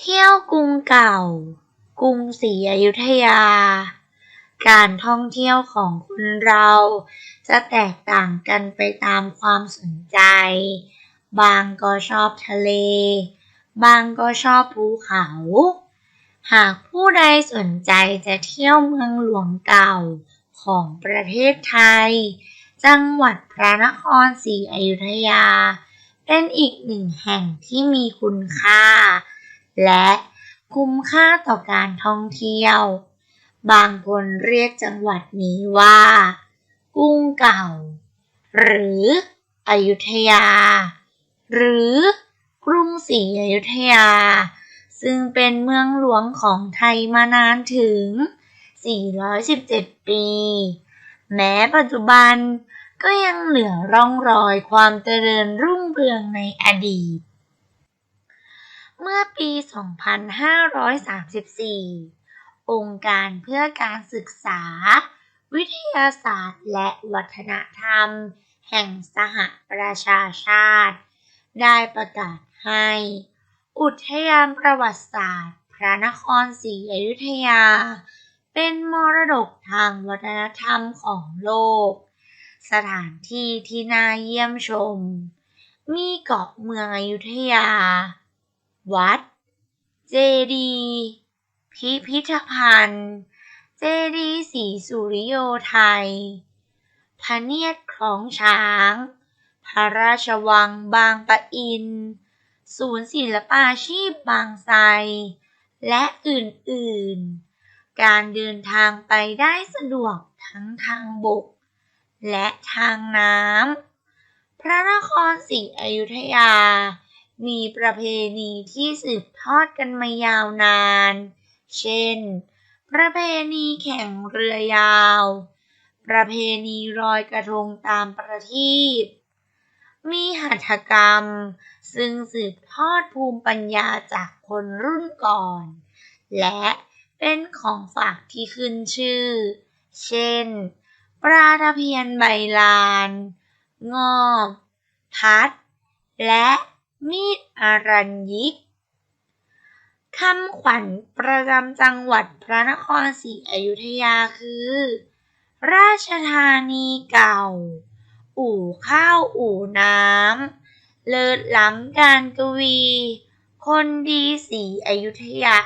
เที่ยวกรุงเก่า กรุงศรีอยุธยา การท่องเที่ยวของคนเรา จะแตกต่างกันไปตามความสนใจ บางก็ชอบทะเล บางก็ชอบภูเขา หากผู้ใดสนใจจะเที่ยวเมืองหลวงเก่าของประเทศไทย จังหวัดพระนครศรีอยุธยา เป็นอีกหนึ่งแห่งที่มีคุณค่า และคุ้มค่าต่อการท่องเที่ยว บางคนเรียกจังหวัดนี้ว่ากรุงเก่า หรืออยุธยา หรือกรุงศรีอยุธยา ซึ่งเป็นเมืองหลวงของไทยมานานถึง 417 ปี แม้ปัจจุบันก็ยังเหลือร่องรอยความเจริญรุ่งเรืองในอดีต เมื่อปี 2534 องค์การเพื่อการศึกษา วิทยาศาสตร์ และวัฒนธรรม แห่งสหประชาชาติ ได้ประกาศให้ อุทยานประวัติศาสตร์ พระนครศรีอยุธยา เป็นมรดกทางวัฒนธรรมของโลก สถานที่ที่น่าเยี่ยมชม มีเกาะเมืองอยุธยา วัด เจดี พิพิธภัณฑ์ เจดีย์ศรีสุริโยไทย พระเนียดคลองช้าง พระราชวังบางปะอิน ศูนย์ศิลปาชีพบางไทร และอื่นๆ การเดินทางไปได้สะดวกทั้งทางบก และทางน้ำ พระนครศรีอยุธยา มีประเพณีที่สืบทอดกันมายาวนาน เช่น ประเพณีแข่งเรือยาว ประเพณีลอยกระทงตามประทีป มีหัตถกรรม ซึ่งสืบทอดภูมิปัญญาจากคนรุ่นก่อน และเป็นของฝากที่ขึ้นชื่อ เช่น ปลาตะเพียนใบลาน งอบ พัด และ มีดอรัญญิกคำขวัญประจำจังหวัดพระนครศรีอยุธยาคือ ราชธานีเก่า อู่ข้าวอู่น้ำ เลิศล้ำการกวี คนดีศรีอยุธยา